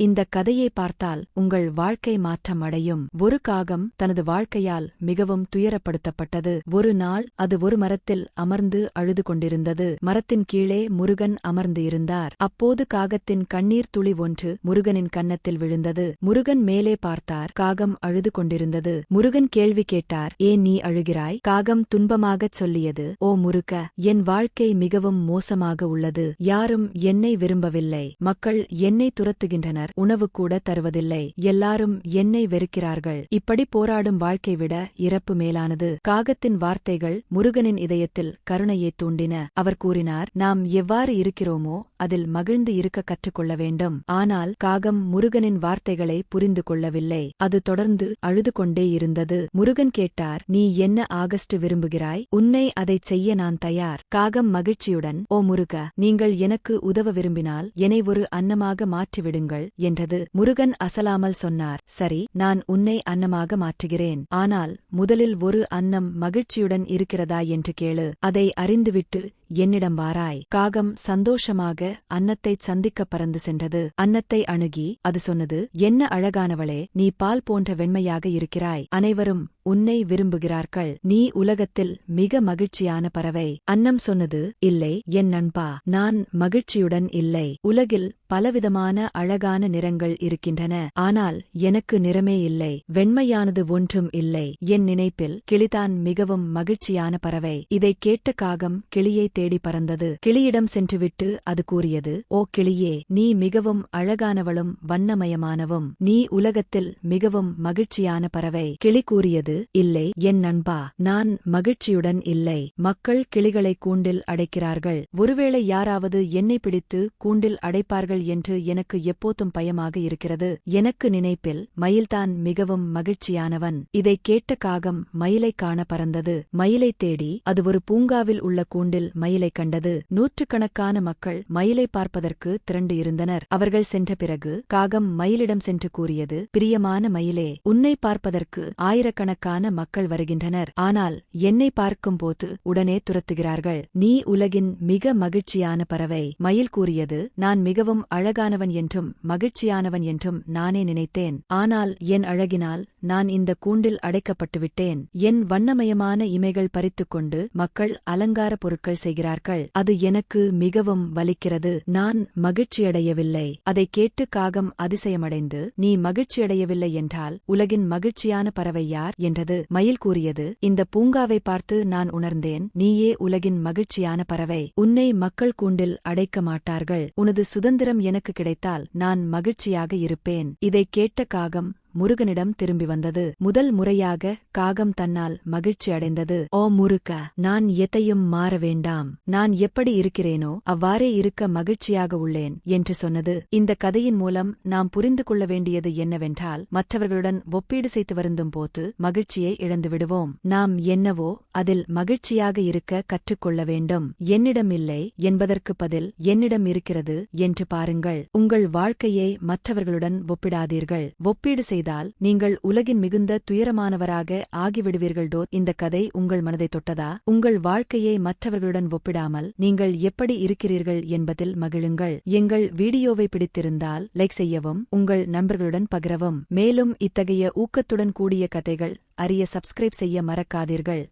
இந்த கதையை பார்த்தால் உங்கள் வாழ்க்கை மாற்றம் அடையும் ஒரு காகம் தனது வாழ்க்கையால் மிகவும் துயரப்படுத்தப்பட்டது. ஒரு நாள் அது ஒரு மரத்தில் அமர்ந்து அழுது கொண்டிருந்தது. மரத்தின் கீழே முருகன் அமர்ந்து இருந்தார். அப்போது காகத்தின் கண்ணீர் துளி ஒன்று முருகனின் கன்னத்தில் விழுந்தது. முருகன் மேலே பார்த்தார். காகம் அழுது கொண்டிருந்தது. முருகன் கேள்வி கேட்டார். ஏன் நீ அழுகிறாய்? காகம் துன்பமாகச் சொல்லியது. ஓ முருக என் வாழ்க்கை மிகவும் மோசமாக உள்ளது. யாரும் என்னை விரும்பவில்லை. மக்கள் என்னை துரத்துகின்றனர். உணவு கூட தருவதில்லை. எல்லாரும் என்னை வெறுக்கிறார்கள். இப்படி போராடும் வாழ்க்கை விட இறப்பு மேலானது. காகத்தின் வார்த்தைகள் முருகனின் இதயத்தில் கருணையை தூண்டின. அவர் கூறினார் நாம் எவ்வாறு இருக்கிறோமோ அதில் மகிழ்ந்து இருக்க கற்றுக்கொள்ள வேண்டும். ஆனால் காகம் முருகனின் வார்த்தைகளை புரிந்து கொள்ளவில்லை. அது தொடர்ந்து அழுது கொண்டே இருந்தது. முருகன் கேட்டார் நீ என்ன ஆகஸ்ட் விரும்புகிறாய்? உன்னை அதைச் செய்ய நான் தயார். காகம் மகிழ்ச்சியுடன் ஓ முருக நீங்கள் எனக்கு உதவ விரும்பினால் என்னை ஒரு அன்னமாக மாற்றிவிடுங்கள் என்றது. முருகன் அசலாமல் சொன்னார் சரி நான் உன்னை அன்னமாக மாற்றுகிறேன். ஆனால் முதலில் ஒரு அன்னம் மகிழ்ச்சியுடன் இருக்கிறதா என்று கேளு. அதை அறிந்துவிட்டு என்னிடம் வாராய். காகம் சந்தோஷமாக அன்னத்தைச் சந்திக்கப் பறந்து சென்றது. அன்னத்தை அணுகி அது சொன்னது என்ன அழகானவளே நீ பால் போன்ற வெண்மையாக இருக்கிறாய். அனைவரும் உன்னை விரும்புகிறார்கள். நீ உலகத்தில் மிக மகிழ்ச்சியான பறவை. அன்னம் சொன்னது இல்லை என் நண்பா நான் மகிழ்ச்சியுடன் இல்லை. உலகில் பலவிதமான அழகான நிறங்கள் இருக்கின்றன. ஆனால் எனக்கு நிறமே இல்லை. வெண்மையானது ஒன்றும் இல்லை. என் நினைப்பில் கிளிதான் மிகவும் மகிழ்ச்சியான பறவை. இதைக் கேட்ட காகம் கிளியை தேடி பறந்தது. கிளியிடம் சென்றுவிட்டு அது கூறியது ஓ கிளியே நீ மிகவும் அழகானவளும் வண்ணமயமானவும். நீ உலகத்தில் மிகவும் மகிழ்ச்சியான பறவை. கிளி கூறியது இல்லை என் நண்பா நான் மகிழ்ச்சியுடன் இல்லை. மக்கள் கிளிகளை கூண்டில் அடைக்கிறார்கள். ஒருவேளை யாராவது என்னை பிடித்து கூண்டில் அடைப்பார்கள் என்று எனக்கு எப்போதும் பயமாக இருக்கிறது. எனக்கு நினைப்பில் மயில்தான் மிகவும் மகிழ்ச்சியானவன். இதை கேட்ட காகம் மயிலைக் காண பறந்தது. மயிலைத் தேடி அது ஒரு பூங்காவில் உள்ள கூண்டில் மயிலை கண்டது. நூற்றுக்கணக்கான மக்கள் மயிலை பார்ப்பதற்கு திரண்டு இருந்தனர். அவர்கள் சென்ற பிறகு காகம் மயிலிடம் சென்று கூறியது பிரியமான மயிலே உன்னை பார்ப்பதற்கு ஆயிரக்கணக்கான மக்கள் வருகின்றனர். ஆனால் என்னை பார்க்கும்போது உடனே துரத்துகிறார்கள். நீ உலகின் மிக மகிழ்ச்சியான பறவை. மயில் கூறியது நான் மிகவும் அழகானவன் என்றும் மகிழ்ச்சியானவன் என்றும் நானே நினைத்தேன். ஆனால் என் அழகினால் நான் இந்த கூண்டில் அடைக்கப்பட்டுவிட்டேன். என் வண்ணமயமான இமைகள் பறித்துக்கொண்டு மக்கள் அலங்கார பொருட்கள் செய்கிறார்கள். அது எனக்கு மிகவும் வலிக்கிறது. நான் மகிழ்ச்சியடையவில்லை. அதைக் கேட்டு காகம் அதிசயமடைந்து நீ மகிழ்ச்சியடையவில்லை என்றால் உலகின் மகிழ்ச்சியான பறவை யார்? என்றது மயில் கூறியது. இந்த பூங்காவை பார்த்து நான் உணர்ந்தேன் நீயே உலகின் மகிழ்ச்சியான பறவை. உன்னை மக்கள் கூண்டில் அடைக்க மாட்டார்கள் உனது சுதந்திரம் எனக்கு கிடைத்தால் நான் மகிழ்ச்சியாக இருப்பேன். இதைக் கேட்ட காகம் முருகனிடம் திரும்பி வந்தது. முதல் முறையாக காகம் தன்னால் மகிழ்ச்சி அடைந்தது. ஓ முருக நான் எத்தையும் மாற வேண்டாம். நான் எப்படி இருக்கிறேனோ அவ்வாறே இருக்க மகிழ்ச்சியாக உள்ளேன் என்று சொன்னது. இந்த கதையின் மூலம் நாம் புரிந்து கொள்ள வேண்டியது என்னவென்றால் மற்றவர்களுடன் ஒப்பீடு செய்து வருந்தும் போது மகிழ்ச்சியை இழந்து விடுவோம். நாம் என்னவோ அதில் மகிழ்ச்சியாக இருக்க கற்றுக்கொள்ள வேண்டும். என்னிடம் இல்லை என்பதற்கு பதில் என்னிடம் இருக்கிறது என்று பாருங்கள். உங்கள் வாழ்க்கையை மற்றவர்களுடன் ஒப்பிடாதீர்கள். ஒப்பீடு செய்தால் நீங்கள் உலகின் மிகுந்த துயரமானவராக ஆகிவிடுவீர்கள்டோ இந்த கதை உங்கள் மனதை தொட்டதா? உங்கள் வாழ்க்கையை மற்றவர்களுடன் ஒப்பிடாமல் நீங்கள் எப்படி இருக்கிறீர்கள் என்பதில் மகிழுங்கள். எங்கள் வீடியோவை பிடித்திருந்தால் லைக் செய்யவும் உங்கள் நண்பர்களுடன் பகிரவும். மேலும் இத்தகைய ஊக்கத்துடன் கூடிய கதைகள் அறிய சப்ஸ்கிரைப் செய்ய மறக்காதீர்கள்.